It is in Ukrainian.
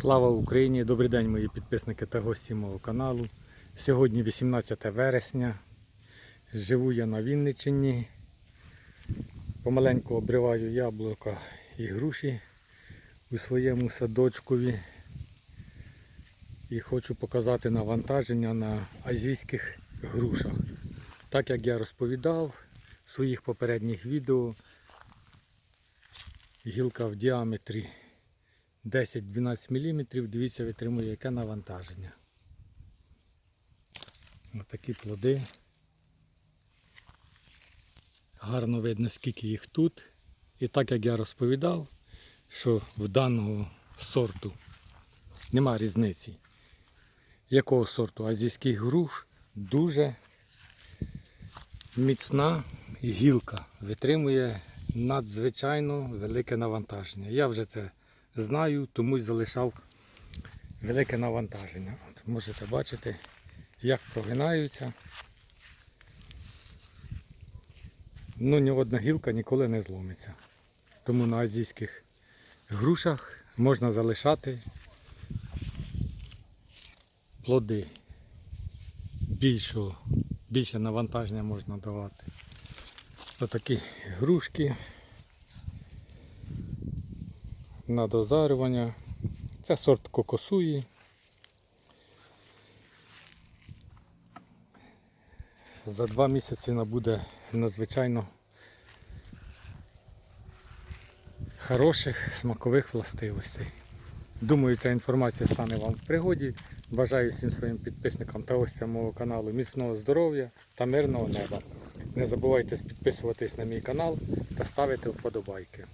Слава Україні! Добрий день, мої підписники та гості мого каналу. Сьогодні 18 вересня. Живу я на Вінниччині. Помаленьку обриваю яблука і груші у своєму садочкові. І хочу показати навантаження на азійських грушах. Так як я розповідав в своїх попередніх відео, гілка в діаметрі 10-12 мм, дивіться, витримує яке навантаження. Ось такі плоди. Гарно видно, скільки їх тут. І так як я розповідав, що в даного сорту нема різниці. Якого сорту азійських груш дуже міцна гілка витримує надзвичайно велике навантаження. Я вже це знаю, тому й залишав велике навантаження. От можете бачити, як прогинаються. Ну, ні одна гілка ніколи не зломиться. Тому на азійських грушах можна залишати плоди. Більшого, більше навантаження можна давати. Отакі грушки на дозарювання. Це сорт кокосуї. За два місяці набуде надзвичайно хороших смакових властивостей. Думаю, ця інформація стане вам в пригоді. Бажаю всім своїм підписникам та гостям мого каналу міцного здоров'я та мирного неба. Не забувайте підписуватись на мій канал та ставити вподобайки.